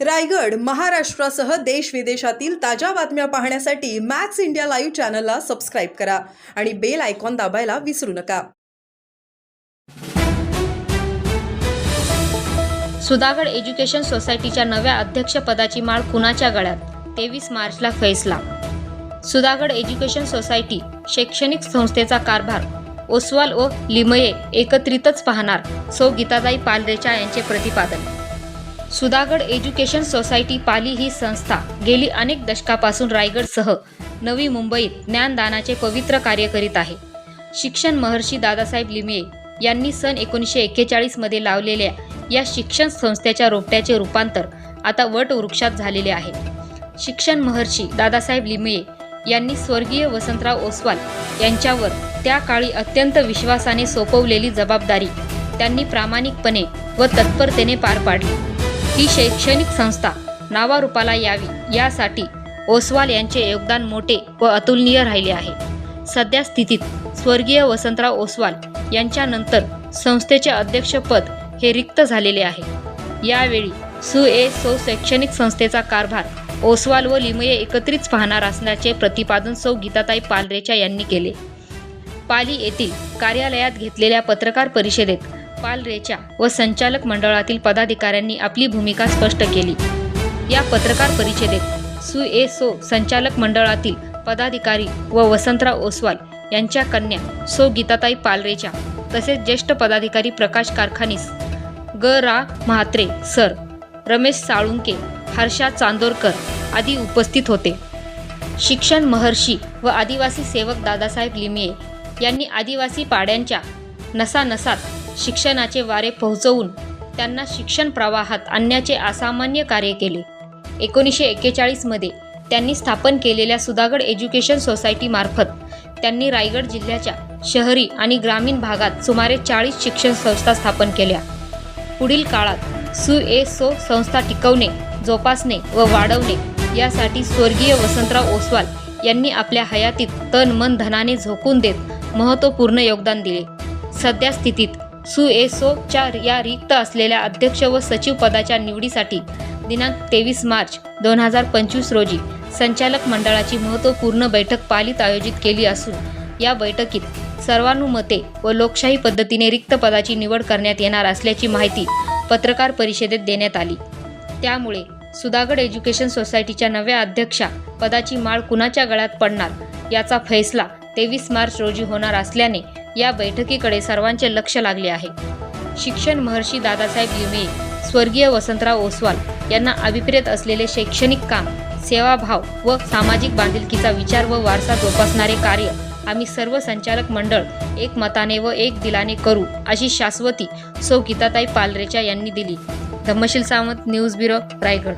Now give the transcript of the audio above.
रायगड महाराष्ट्रासह देश विदेशातील ताज्या बातम्या पाहण्यासाठी मॅक्स इंडिया लाईव्ह चॅनलला सबस्क्राईब करा आणि बेल आयकॉन दाबायला विसरू नका. सुधागड एज्युकेशन सोसायटीच्या नव्या अध्यक्षपदाची माळ कुणाच्या गळ्यात? तेवीस मार्चला फैसला. सुधागड एज्युकेशन सोसायटी शैक्षणिक संस्थेचा कारभार. ओसवाल व लिमये एकत्रितच पाहणार सौ गीताताई पालरेचा यांचे प्रतिपादन. सुधागड एज्युकेशन सोसायटी पाली ही संस्था गेली अनेक दशकापासून रायगडसह नवी मुंबईत ज्ञानदानाचे पवित्र कार्य करीत आहे. शिक्षण महर्षी दादासाहेब लिमये यांनी सन एकोणीसशे एक्केचाळीसमध्ये लावलेल्या या शिक्षण संस्थेच्या रोपट्याचे रूपांतर आता वटवृक्षात झालेले आहे. शिक्षण महर्षी दादासाहेब लिमये यांनी स्वर्गीय वसंतराव ओसवाल यांच्यावर त्या काळी अत्यंत विश्वासाने सोपवलेली जबाबदारी त्यांनी प्रामाणिकपणे व तत्परतेने पार पाडली. ही शैक्षणिक संस्था नावारूपाला यावी यासाठी ओसवाल यांचे योगदान मोठे व अतुलनीय राहिले आहे. सध्या स्थितीत स्वर्गीय वसंतराव ओसवाल यांच्यानंतर संस्थेचे अध्यक्षपद हे रिक्त झालेले आहे. यावेळी सु. ए. सौ. शैक्षणिक संस्थेचा कारभार ओसवाल व लिमये एकत्रित पाहणार असल्याचे प्रतिपादन सौ. गीताताई पालरेचा यांनी केले. पाली येथील कार्यालयात घेतलेल्या पत्रकार परिषदेत पालरेच्या व संचालक मंडळातील पदाधिकाऱ्यांनी आपली भूमिका स्पष्ट केली. या पत्रकार परिषदेत सु. ए. सो. संचालक मंडळातील पदाधिकारी व वसंतराव ओसवाल यांच्या कन्या सो. गीताताई पालरेच्या तसेच ज्येष्ठ पदाधिकारी प्रकाश कारखानीस ग. रा. म्हात्रे सर. रमेश साळुंके हर्षा चांदोरकर आदी उपस्थित होते. शिक्षण महर्षी व आदिवासी सेवक दादासाहेब लिमये यांनी आदिवासी पाड्यांच्या नसानसात शिक्षणाचे वारे पोहोचवून त्यांना शिक्षण प्रवाहात आणण्याचे असामान्य कार्य केले. एकोणीसशे एक्केचाळीसमध्ये त्यांनी स्थापन केलेल्या सुधागड एज्युकेशन सोसायटीमार्फत त्यांनी रायगड जिल्ह्याच्या शहरी आणि ग्रामीण भागात सुमारे चाळीस शिक्षण संस्था स्थापन केल्या. पुढील काळात सु ए सो संस्था टिकवणे जोपासणे व वाढवणे यासाठी स्वर्गीय वसंतराव ओसवाल यांनी आपल्या हयातीत तन मन धनाने झोकून देत महत्त्वपूर्ण योगदान दिले. सध्या स्थितीत सु या रिक्त असलेल्या अध्यक्ष व सचिव पदाच्या निवडीसाठी दिनांक तेवीस मार्च दोन हजार पंचवीस रोजी संचालक मंडळाची महत्त्वपूर्ण बैठक पालीत आयोजित केली असून या बैठकीत सर्वानुमते व लोकशाही पद्धतीने रिक्त पदाची निवड करण्यात येणार असल्याची माहिती पत्रकार परिषदेत देण्यात आली. त्यामुळे सुधागड एज्युकेशन सोसायटीच्या नव्या अध्यक्षा पदाची माळ कुणाच्या गळ्यात पडणार याचा फैसला तेवीस मार्च रोजी होणार असल्याने या बैठकीकडे सर्वांचे लक्ष लागले आहे. शिक्षण महर्षी दादासाहेब युमे स्वर्गीय वसंतराव ओसवाल यांना अभिप्रेत असलेले शैक्षणिक काम सेवाभाव व सामाजिक बांधिलकीचा विचार व वारसा जोपासणारे कार्य आम्ही सर्व संचालक मंडळ एक मताने व एक दिलाने करू अशी शाश्वती सौ गीताताई पालरेचा यांनी दिली. Dhammasheel Sawant news bureau Raigad.